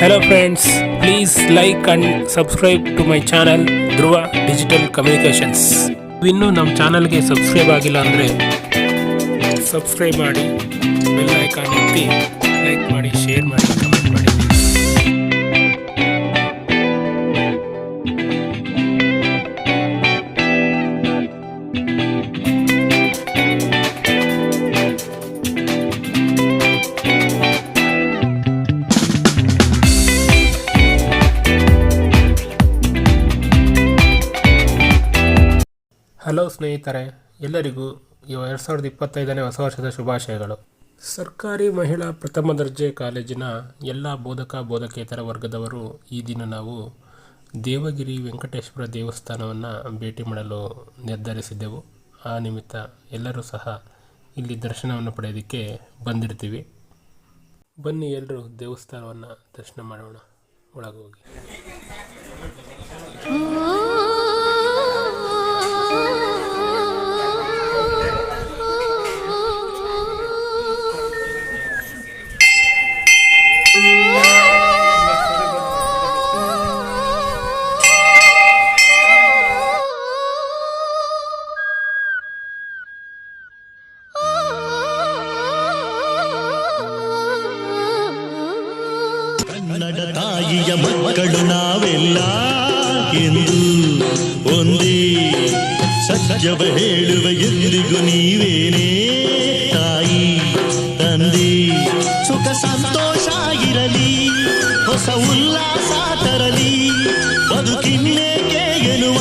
Hello friends please like and subscribe to my channel Dhruva digital communications ಇನ್ನೂ ನಮ್ಮ ಚಾನಲ್ಗೆ subscribe ಆಗಿಲ್ಲ ಅಂದರೆ ಸಬ್ಸ್ಕ್ರೈಬ್ ಮಾಡಿ ಬೆಲ್ ಐಕಾನ್ ಒತ್ತಿ ಲೈಕ್ ಮಾಡಿ ಶೇರ್ ಮಾಡಿ ಕಮೆಂಟ್ ಮಾಡಿ. ಹಲೋ ಸ್ನೇಹಿತರೆ, ಎಲ್ಲರಿಗೂ ಇವ ಎರಡು ಸಾವಿರದ ಇಪ್ಪತ್ತೈದನೇ ಹೊಸ ವರ್ಷದ ಶುಭಾಶಯಗಳು. ಸರ್ಕಾರಿ ಮಹಿಳಾ ಪ್ರಥಮ ದರ್ಜೆ ಕಾಲೇಜಿನ ಎಲ್ಲ ಬೋಧಕ ಬೋಧಕೇತರ ವರ್ಗದವರು ಈ ದಿನ ನಾವು ದೇವಗಿರಿ ವೆಂಕಟೇಶ್ವರ ದೇವಸ್ಥಾನವನ್ನು ಭೇಟಿ ಮಾಡಲು ನಿರ್ಧರಿಸಿದ್ದೆವು. ಆ ನಿಮಿತ್ತ ಎಲ್ಲರೂ ಸಹ ಇಲ್ಲಿ ದರ್ಶನವನ್ನು ಪಡೆಯೋದಕ್ಕೆ ಬಂದಿರ್ತೀವಿ. ಬನ್ನಿ ಎಲ್ಲರೂ ದೇವಸ್ಥಾನವನ್ನು ದರ್ಶನ ಮಾಡೋಣ. ಒಳಗೆ ತಾಯಿಯ ಮಕ್ಕಳು ನಾವೆಲ್ಲ ಎಂದು ಒಂದೇ ಸತ್ಯವ ಹೇಳುವ ಎಂದಿಗೂ ನೀವೇನೇ ತಾಯಿ ತಂದೆ ಸುಖ ಸಂತೋಷ ಇರಲಿ ಹೊಸ ಉಲ್ಲಾಸ ತರಲಿ ಬದುಕಿನ್ನೇಕೆ ಎನ್ನುವ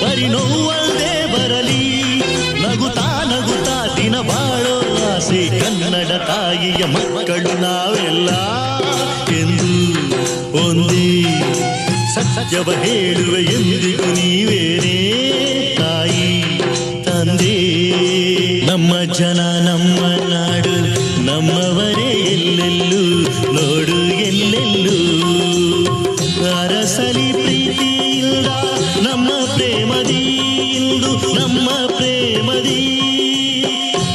ಪರಿನೋವಲ್ದೇ ಬರಲಿ. ನಗುತ್ತಾ ನಗುತ್ತಾ ದಿನ ಬಾಳೋ ಆಸೆ, ಕನ್ನಡ ತಾಯಿಯ ಮಕ್ಕಳು ನಾವೆಲ್ಲ. ಎಂದು ಒಂದೇ ಸತ್ಯವ ಹೇಳುವೆ ಎಂದಿಗೂ ನೀವೇನೇ, ತಾಯಿ, ತಂದೆ. ನಮ್ಮ ಜನ ನಮ್ಮ ನಾಡು ನಮ್ಮವರೇ ಎಲ್ಲೆಲ್ಲೂ. ನಮ್ಮ ಪ್ರೇಮದಿ.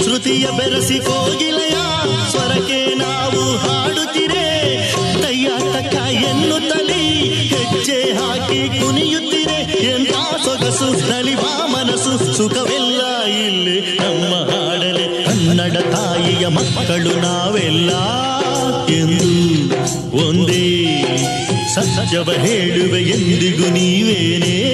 ಶ್ರುತಿಯ ಬೆರೆಸಿ ಕೋಗಿಲೆಯ ಸ್ವರಕ್ಕೆ ನಾವು ಹಾಡುತ್ತಿರೆ. ತಯ್ಯ ತಕ್ಕ ಎನ್ನುತ್ತಲಿ ಹೆಜ್ಜೆ ಹಾಕಿ ಕುಣಿಯುತ್ತಿರೆ. ಎಂತ ಸೊಗಸು ಬಾ ಮನಸ್ಸು, ಸುಖವೆಲ್ಲ ಇಲ್ಲಿ ನಮ್ಮ ಹಾಡಲೆ ಕನ್ನಡ ತಾಯಿಯ ಮಕ್ಕಳು ನಾವೆಲ್ಲ ಎಂದು ಒಂದೇ ಸತ್ಯವ ಹೇಳುವೆ ಎಂದಿಗೂ ನೀವೇನೇ